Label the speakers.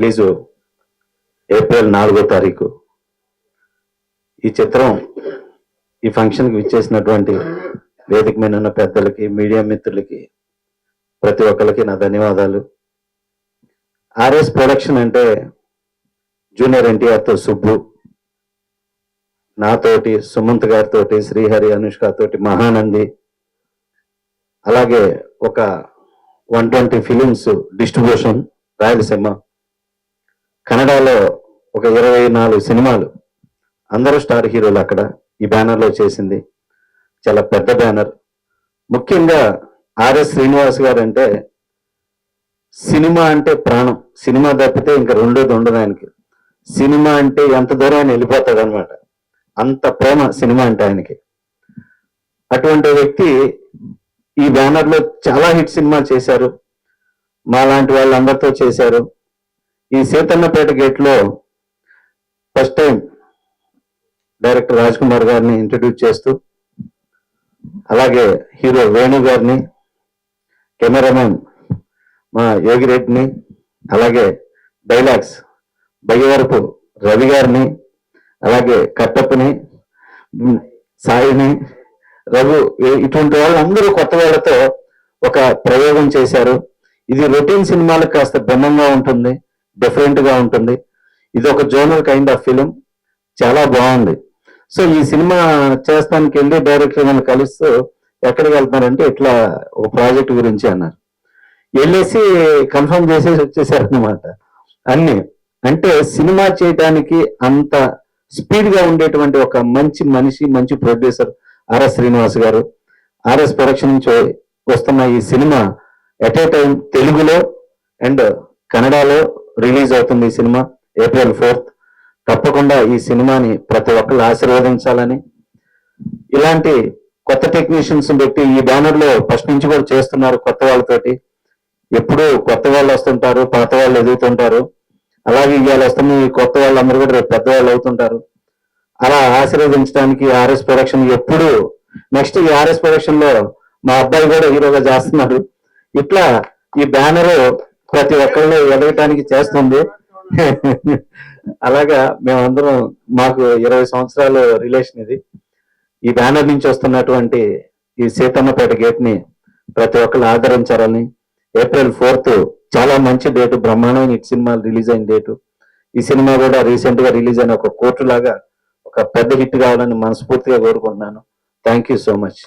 Speaker 1: Release April నాలుగో తారీఖు. ఈ చిత్రం ఈ ఫంక్షన్కి విచ్చేసినటువంటి వేదిక మీద ఉన్న పెద్దలకి మీడియా మిత్రులకి ప్రతి ఒక్కరికి నా ధన్యవాదాలు. ఆర్ఎస్ ప్రొడక్షన్ అంటే జూనియర్ ఎన్టీఆర్తో సుబ్బు నాతోటి సుమంత్ గారితో శ్రీహరి అనుష్క తోటి మహానంది అలాగే ఒక one twenty films distribution Rayalaseema కన్నడలో ఒక ఇరవై నాలుగు సినిమాలు. అందరూ స్టార్ హీరోలు అక్కడ. ఈ బ్యానర్లో చేసింది చాలా పెద్ద బ్యానర్. ముఖ్యంగా ఆర్ఎస్ శ్రీనివాస్ గారు అంటే సినిమా అంటే ప్రాణం. సినిమా తప్పితే ఇంకా రెండోది ఉండదు ఆయనకి. సినిమా అంటే ఎంత దూరం ఆయన వెళ్ళిపోతాడు అనమాట అంత ప్రేమ సినిమా అంటే ఆయనకి. అటువంటి వ్యక్తి ఈ బ్యానర్లో చాలా హిట్ సినిమా చేశారు. మా లాంటి వాళ్ళందరితో చేశారు. ఈ Seethannapeta గేట్లో first time director Raj Kumar గారిని ఇంట్రడ్యూస్ చేస్తూ అలాగే హీరో వేణు గారిని కెమెరామెన్ మా యోగిరెడ్డిని అలాగే డైలాగ్స్ బయ్యవరపు రవి గారిని అలాగే కట్టప్పని సాయిని రఘు ఇటువంటి వాళ్ళందరూ కొత్త వాళ్ళతో ఒక ప్రయోగం చేశారు. ఇది రొటీన్ సినిమాలకు కాస్త భిన్నంగా ఉంటుంది. డిఫరెంట్గా ఉంటుంది. ఇది ఒక జోనల్ కైండ్ ఆఫ్ ఫిలిం చాలా బాగుంది. సో ఈ సినిమా చేస్తానికి వెళ్ళి డైరెక్టర్ నన్ను కలుస్తూ ఎక్కడికి వెళ్తున్నారంటే ఇట్లా ఒక ప్రాజెక్ట్ గురించి అన్నారు. వెళ్ళేసి కన్ఫర్మ్ చేసేసి వచ్చేసారు అనమాట అన్ని. అంటే సినిమా చేయడానికి అంత స్పీడ్గా ఉండేటువంటి ఒక మంచి మనిషి మంచి ప్రొడ్యూసర్ ఆర్ఎస్ శ్రీనివాస్ గారు. ఆర్ఎస్ ప్రొడక్షన్ నుంచి వస్తున్న ఈ సినిమా ఎట్ ఏ టైం తెలుగులో అండ్ కన్నడలో రిలీజ్ అవుతుంది ఈ సినిమా ఏప్రిల్ ఫోర్త్. తప్పకుండా ఈ సినిమాని ప్రతి ఒక్కరు ఆశీర్వదించాలని. ఇలాంటి కొత్త టెక్నీషియన్స్ పెట్టి ఈ బ్యానర్లో ఫస్ట్ నుంచి కూడా చేస్తున్నారు కొత్త వాళ్ళతోటి. ఎప్పుడు కొత్త వాళ్ళు వస్తుంటారు పాత వాళ్ళు ఎదుగుతుంటారు. అలాగే ఇవాళ వస్తున్న ఈ కొత్త వాళ్ళందరూ కూడా రేపు పెద్దవాళ్ళు అవుతుంటారు. అలా ఆశీర్వదించడానికి ఆర్ఎస్ ప్రొడక్షన్ ఎప్పుడు నెక్స్ట్ ఈ ఆర్ఎస్ ప్రొడక్షన్లో మా అబ్బాయి కూడా హీరోగా చేస్తున్నారు ఇట్లా ఈ బ్యానర్ ప్రతి ఒక్కళ్ళు ఎదగటానికి చేస్తుంది. అలాగా మేమందరం మాకు ఇరవై సంవత్సరాలు రిలేషన్ ఇది. ఈ బ్యానర్ నుంచి వస్తున్నటువంటి ఈ సీతమ్మపేట గేట్ని ప్రతి ఒక్కళ్ళు ఆదరించాలని. ఏప్రిల్ ఫోర్త్ చాలా మంచి డేటు బ్రహ్మాండమైన ఇటు సినిమా రిలీజ్ అయిన డేటు ఈ సినిమా కూడా రీసెంట్గా రిలీజ్ అయిన ఒక కోర్టు లాగా ఒక పెద్ద హిట్ కావాలని మనస్ఫూర్తిగా కోరుకుంటున్నాను. Thank you so much